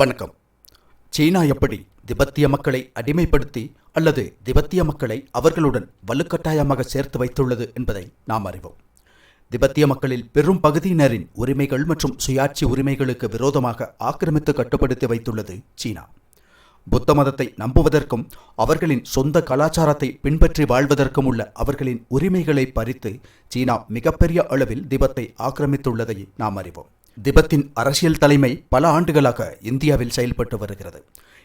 வணக்கம். சீனா எப்படி திபெத்திய மக்களை அடிமைப்படுத்தி அல்லது திபெத்திய மக்களை அவர்களுடன் வலுக்கட்டாயமாக சேர்த்து வைத்துள்ளது என்பதை நாம் அறிவோம். திபெத்திய மக்களில் பெரும் பகுதியினரின் உரிமைகள் மற்றும் சுயாட்சி உரிமைகளுக்கு விரோதமாக ஆக்கிரமித்து கட்டுப்படுத்தி வைத்துள்ளது சீனா. புத்த மதத்தை நம்புவதற்கும் அவர்களின் சொந்த கலாச்சாரத்தை பின்பற்றி வாழ்வதற்கும் உள்ள அவர்களின் உரிமைகளை பறித்து சீனா மிகப்பெரிய அளவில் திபெத்தை ஆக்கிரமித்துள்ளதை நாம் அறிவோம். திபெத்தின் அரசியல் தலைமை பல ஆண்டுகளாக இந்தியாவில் செயல்பட்டு வருகிறது.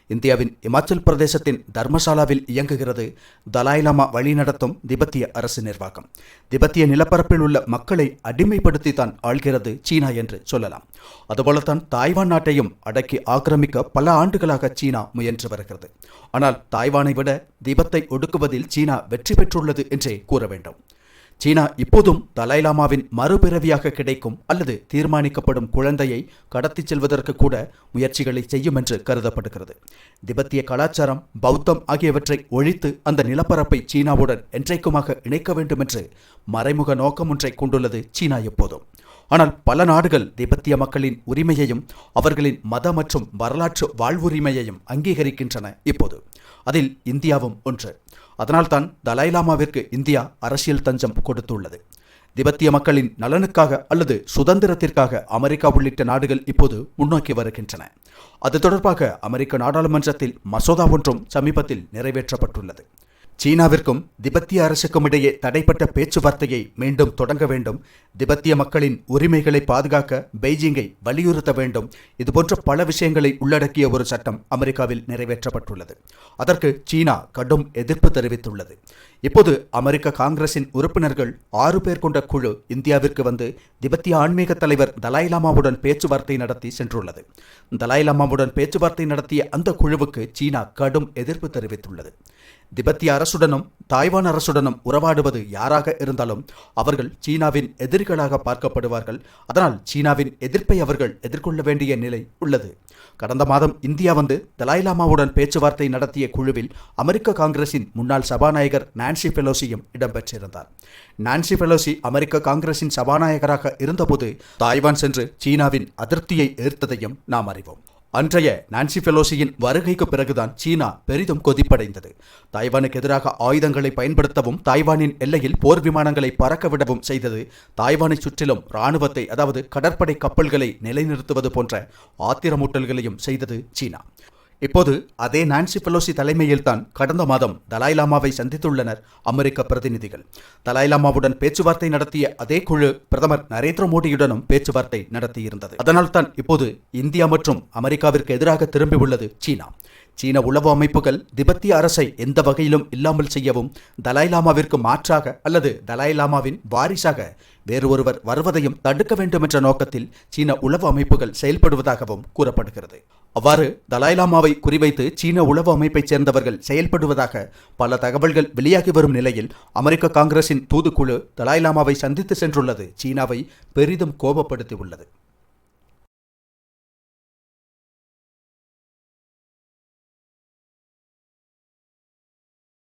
இந்தியாவின் இமாச்சல் பிரதேசத்தின் தர்மசாலாவில் இயங்குகிறது தலாய்லாமா வழிநடத்தும் திபெத்திய அரசு நிர்வாகம். திபெத்திய நிலப்பரப்பில் உள்ள மக்களை அடிமைப்படுத்தி தான் ஆள்கிறது சீனா என்று சொல்லலாம். அதுபோலத்தான் தாய்வான் நாட்டையும் அடக்கி ஆக்கிரமிக்க பல ஆண்டுகளாக சீனா முயன்று வருகிறது. ஆனால் தாய்வானை விட திபத்தை ஒடுக்குவதில் சீனா வெற்றி பெற்றுள்ளது என்றே கூற வேண்டும். சீனா இப்போதும் தலாய்லாமாவின் மறுபிறவியாக கிடைக்கும் அல்லது தீர்மானிக்கப்படும் குழந்தையை கடத்திச் செல்வதற்கு கூட முயற்சிகளை செய்யும் என்று கருதப்படுகிறது. திபெத்திய கலாச்சாரம் பௌத்தம் ஆகியவற்றை ஒழித்து அந்த நிலப்பரப்பை சீனாவுடன் என்றைக்குமாக இணைக்க வேண்டும் என்று மறைமுக நோக்கம் ஒன்றை கொண்டுள்ளது சீனா எப்போதும். ஆனால் பல நாடுகள் திபெத்திய மக்களின் உரிமையையும் அவர்களின் மத மற்றும் வரலாற்று வாழ்வுரிமையையும் அங்கீகரிக்கின்றன இப்போது. அதில் இந்தியாவும் ஒன்று. அதனால்தான் தலாய்லாமாவிற்கு இந்தியா அரசியல் தஞ்சம் கொடுத்துள்ளது. திபெத்திய மக்களின் நலனுக்காக அல்லது சுதந்திரத்திற்காக அமெரிக்கா உள்ளிட்ட நாடுகள் இப்போது முன்னோக்கி வருகின்றன. அது தொடர்பாக அமெரிக்க நாடாளுமன்றத்தில் மசோதா ஒன்றும் சமீபத்தில் நிறைவேற்றப்பட்டுள்ளது. சீனாவிற்கும் திபெத்திய அரசுக்கும் இடையே தடைப்பட்ட பேச்சுவார்த்தையை மீண்டும் தொடங்க வேண்டும். திபெத்திய மக்களின் உரிமைகளை பாதுகாக்க பெய்ஜிங்கை வலியுறுத்த வேண்டும். இதுபோன்ற பல விஷயங்களை உள்ளடக்கிய ஒரு சட்டம் அமெரிக்காவில் நிறைவேற்றப்பட்டுள்ளது. அதற்கு சீனா கடும் எதிர்ப்பு தெரிவித்துள்ளது. இப்போது அமெரிக்க காங்கிரசின் உறுப்பினர்கள் ஆறு பேர் கொண்ட குழு இந்தியாவிற்கு வந்து திபெத்திய ஆன்மீக தலைவர் தலாய்லாமாவுடன் பேச்சுவார்த்தை நடத்தி சென்றுள்ளது. தலாய்லாமாவுடன் பேச்சுவார்த்தை நடத்திய அந்த குழுவுக்கு சீனா கடும் எதிர்ப்பு தெரிவித்துள்ளது. திபெத்திய அரசுடனும் தாய்வான் அரசுடனும் உறவாடுவது யாராக இருந்தாலும் அவர்கள் சீனாவின் எதிரிகளாக பார்க்கப்படுவார்கள். அதனால் சீனாவின் எதிர்ப்பை அவர்கள் எதிர்கொள்ள வேண்டிய நிலை உள்ளது. கடந்த மாதம் இந்தியா வந்து தலாய்லாமாவுடன் பேச்சுவார்த்தை நடத்திய குழுவில் அமெரிக்க காங்கிரசின் முன்னாள் சபாநாயகர் நான்சி பெலோசியும் இடம்பெற்றிருந்தார். நான்சி பெலோசி அமெரிக்க காங்கிரசின் சபாநாயகராக இருந்தபோது தாய்வான் சென்று சீனாவின் அதிருப்தியை எதிர்த்ததையும் நாம் அறிவோம். அன்றைய நான்சி பெலோசியின் வருகைக்கு பிறகுதான் சீனா பெரிதும் கொதிப்படைந்தது. தாய்வானுக்கு எதிராக ஆயுதங்களை பயன்படுத்தவும் தாய்வானின் எல்லையில் போர் விமானங்களை பறக்க விடவும் செய்தது தாய்வானை சுற்றிலும் இராணுவத்தை அதாவது கடற்படை கப்பல்களை நிலைநிறுத்துவது போன்ற ஆத்திரமூட்டல்களையும் செய்தது சீனா. இப்போது அதே நான்சி பெலோசி தலைமையில்தான் கடந்த மாதம் தலாய்லாமாவை சந்தித்துள்ளனர் அமெரிக்க பிரதிநிதிகள். தலாய்லாமாவுடன் பேச்சுவார்த்தை நடத்திய அதே குழு பிரதமர் நரேந்திர மோடியுடனும் பேச்சுவார்த்தை நடத்தியிருந்தது. அதனால்தான் இப்போது இந்தியா மற்றும் அமெரிக்காவிற்கு எதிராக திரும்பியுள்ளது சீனா. சீன உளவு அமைப்புகள் திபெத்திய அரசை எந்த வகையிலும் இல்லாமல் செய்யவும் தலாய்லாமாவிற்கு மாற்றாக அல்லது தலாய்லாமாவின் வாரிசாக வேறு ஒருவர் வருவதையும் தடுக்க வேண்டும் என்ற நோக்கத்தில் சீன உளவு அமைப்புகள் செயல்படுவதாகவும் கூறப்படுகிறது. அவ்வாறு தலாய்லாமாவை குறிவைத்து சீன உளவு அமைப்பைச் சேர்ந்தவர்கள் செயல்படுவதாக பல தகவல்கள் வெளியாகி வரும் நிலையில் அமெரிக்க காங்கிரசின் தூதுக்குழு தலாய்லாமாவை சந்தித்து சென்றுள்ளது. சீனாவை பெரிதும் கோபப்படுத்தியுள்ளது.